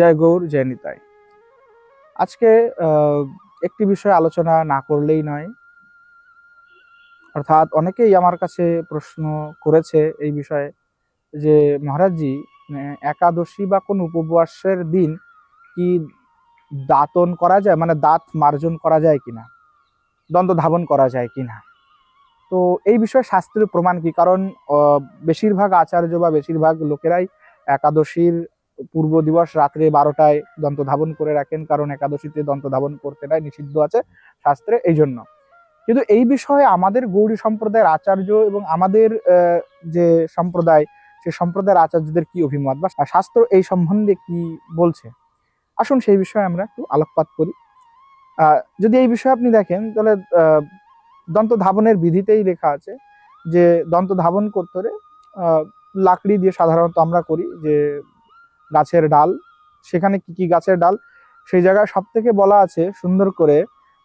জয় গৌর জয় নিতাই আজকে একটি বিষয় আলোচনা না করলেই নয়। অর্থাৎ অনেকেই আমার কাছে প্রশ্ন করেছে এই বিষয়ে যে, মহারাজজি একাদশী বা কোন উপবাসের দিন কি দাতন করা যায়? মানে দাঁত মার্জন করা যায় কিনা? দ্বন্দ্ব ধাবন করা যায় কিনা? তো এই বিষয়ে শাস্ত্রীয় প্রমাণ কি? কারণ বেশিরভাগ আচার্য বা বেশিরভাগ লোকেরাই একাদশীর পূর্ব দিবস রাত্রে বারোটায় দন্ত ধাবন করে রাখেন, কারণ একাদশীতে দন্ত ধাবন করতে নাই, নিষিদ্ধ আছে শাস্ত্রে এই জন্য। কিন্তু এই বিষয়ে আমাদের গৌড়ী সম্প্রদায়ের আচার্য এবং আমাদের যে সম্প্রদায়, সে সম্প্রদায়ের আচার্যদের কি অভিমত বা শাস্ত্র এই সম্বন্ধে কি বলছে? আসুন সেই বিষয়ে আমরা একটু আলোকপাত করি। যদি এই বিষয়ে আপনি দেখেন, তাহলে দন্ত ধাবনের বিধিতেই লেখা আছে যে দন্ত ধাবন করতে হলে লাকড়ি দিয়ে সাধারণত আমরা করি যে গাছের ডাল। সেখানে কি কি গাছের ডাল? সেই জায়গায় সব থেকে বলা আছে, সুন্দর করে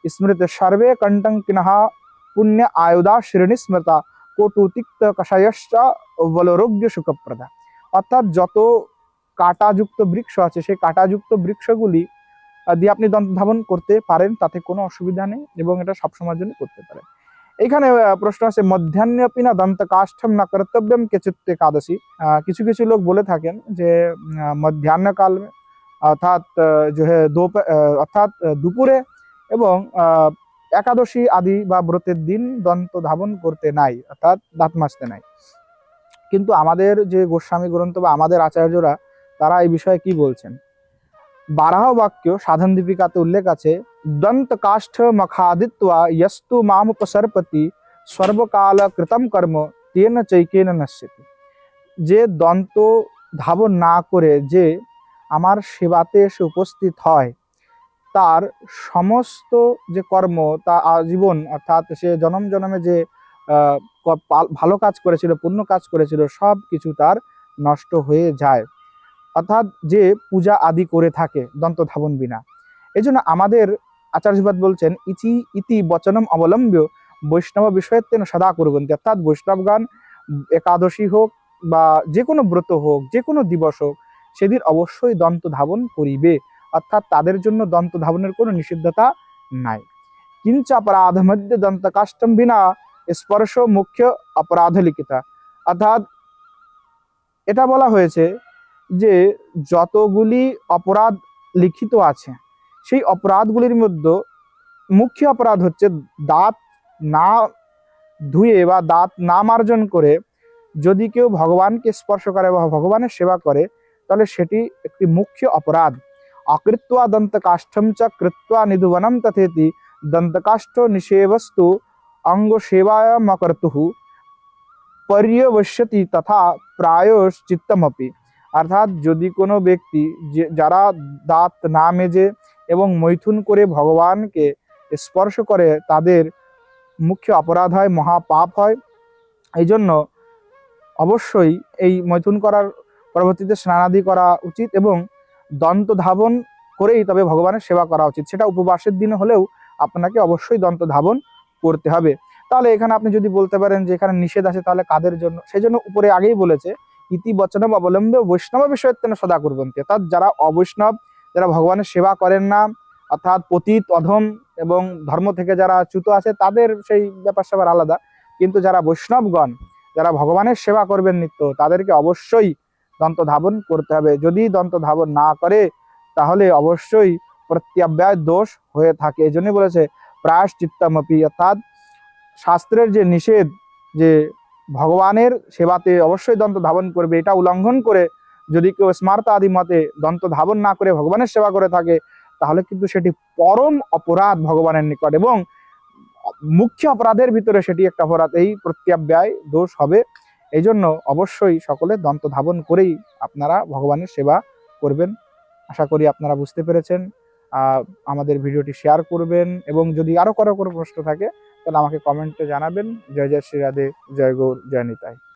স্মৃত সর্বে কণ্ঠং কিনহা পুণ্য আয়ুধা শ্রেণি স্মৃতা, কটু তিক্ত কষায়শ্চ বলরোগ্য সুখপ্রদা। অর্থাৎ যত কাঁটাযুক্ত বৃক্ষ আছে, সেই কাঁটাযুক্ত বৃক্ষগুলি দিয়ে আপনি দন্ত ধাবন করতে পারেন, তাতে কোনো অসুবিধা নেই এবং এটা সবসময়ের জন্য করতে পারেন। এখানে প্রশ্ন আছে মধ্যাহ্নপিনা দন্ত কাষ্ঠম না কর্তব্যম কেচিত একাদশী? কিছু কিছু লোক বলে থাকেন যে মধ্যাহ্নকাল, অর্থাৎ যে অর্থাৎ দুপুরে এবং একাদশী আদি বা ব্রতের দিন দন্ত ধাবন করতে নাই, অর্থাৎ দাঁত মাজতে নাই। কিন্তু আমাদের যে গোস্বামী গ্রন্থ বা আমাদের আচার্যরা, তারা এই বিষয়ে কি বলছেন? বারাহ বাক্য সাধন দীপিকাতে উল্লেখ আছে দন্তকাষ্ঠমখাদিত্বা ইয়স্তু মামুপসর্পতি সর্বকাল কৃতম কর্ম তেন চৈকেন নশ্যতি যে দন্ত ধাবন না করে যে আমার সেবাতে এসে উপস্থিত হয়, তার সমস্ত যে কর্ম, তা আজীবন, অর্থাৎ সে জনম জনমে যে ভালো কাজ করেছিল পূর্ণ কাজ করেছিল, সব কিছু তার নষ্ট হয়ে যায়। অর্থাৎ যে পূজা আদি করে থাকে দন্ত ধাবন বিনা। এজন্য আমাদের আচার্যবাদ বলছেন ইতি ইতি বচনম অবলম্ব্য, বৈষ্ণব বিষয়ত্বেন সদা করবন্তি। অর্থাৎ বৈষ্ণবগান একাদশী হোক বা যে কোনো ব্রত হোক, যে কোনো দিবস হোক, সেদিন অবশ্যই দন্ত ধাবন করিবে। অর্থাৎ তাদের জন্য দন্ত ধাবনের কোনো নিষিদ্ধতা নাই। কিঞ্চ অপরাধ মধ্যে দন্ত কাষ্টম বিনা স্পর্শ মুখ্য অপরাধ লিখিতা। অর্থাৎ এটা বলা হয়েছে যে যতগুলি অপরাধ লিখিত আছে সেই অপরাধগুলির মধ্যে মুখ্য অপরাধ হচ্ছে দাঁত না ধুয়ে বা দাঁত না মার্জন করে যদি কেউ ভগবানকে স্পর্শ করে বা ভগবানের সেবা করে, তাহলে সেটি একটি মুখ্য অপরাধ। অকৃত্বা দন্তকাষ্ঠম চ কৃত্বা নিধুবনম তথেতি দন্তকাষ্ঠ নিষেবস্তু অঙ্গ সেবায়ামকর্তুঃ পর্যবশ্যতি তথা প্রায়শ্চিত্তমপি। অর্থাৎ যদি কোনো ব্যক্তি যে, যারা দাঁত না মেজে এবং মৈথুন করে ভগবানকে স্পর্শ করে তাদের মুখ্য অপরাধ হয়, মহাপাপ হয়। এই জন্য অবশ্যই এই মৈথুন করার পরবর্তীতে স্নানাদি করা উচিত এবং দন্ত ধাবন করেই তবে ভগবানের সেবা করা উচিত। সেটা উপবাসের দিন হলেও আপনাকে অবশ্যই দন্ত ধাবন করতে হবে। তাহলে এখানে আপনি যদি বলতে পারেন যে এখানে নিষেধ আছে, তাহলে কাদের জন্য? সেই জন্য উপরে আগেই বলেছে, ইতি বচনম অবলম্বে বৈষ্ণব বিষয়ত্বেন সদা করবেন অর্থাৎ যারা অবৈষ্ণব যারা ভগবানের সেবা করেন না, অর্থাৎ পতিত, অধম এবং ধর্ম থেকে যারা চ্যুত আছে, তাদের সেই ব্যাপার স্যাপার আলাদা। কিন্তু যারা বৈষ্ণবগণ, যারা ভগবানের সেবা করবেন নিত্য, তাদেরকে অবশ্যই দন্ত ধাবন করতে হবে। যদি দন্ত ধাবন না করে, তাহলে অবশ্যই প্রত্যাব্যায় দোষ হয়ে থাকে। এই জন্যই বলেছে, প্রায়শ্চিত্তমপি। অর্থাৎ শাস্ত্রের যে নিষেধ, যে ভগবানের সেবাতে অবশ্যই দন্ত ধাবন করবে, এটা উল্লঙ্ঘন করে যদি কেউ স্মার্ত আদি মতে দন্ত ধাবন না করে ভগবানের সেবা করে থাকে, তাহলে কিন্তু সেটি পরম অপরাধ ভগবানের নিকট এবং মুখ্য অপরাধের ভিতরে সেটি একটা অপরাধ। এই প্রত্যাব্যয় দোষ হবে। এই জন্য অবশ্যই সকলে দন্ত ধাবন করেই আপনারা ভগবানের সেবা করবেন। আশা করি আপনারা বুঝতে পেরেছেন। আমাদের ভিডিওটি শেয়ার করবেন এবং যদি আরও কারও কোনো প্রশ্ন থাকে, তাহলে আমাকে কমেন্টে জানাবেন। জয় জয় শ্রী রাধে, জয় গৌর, জয় নিতাই।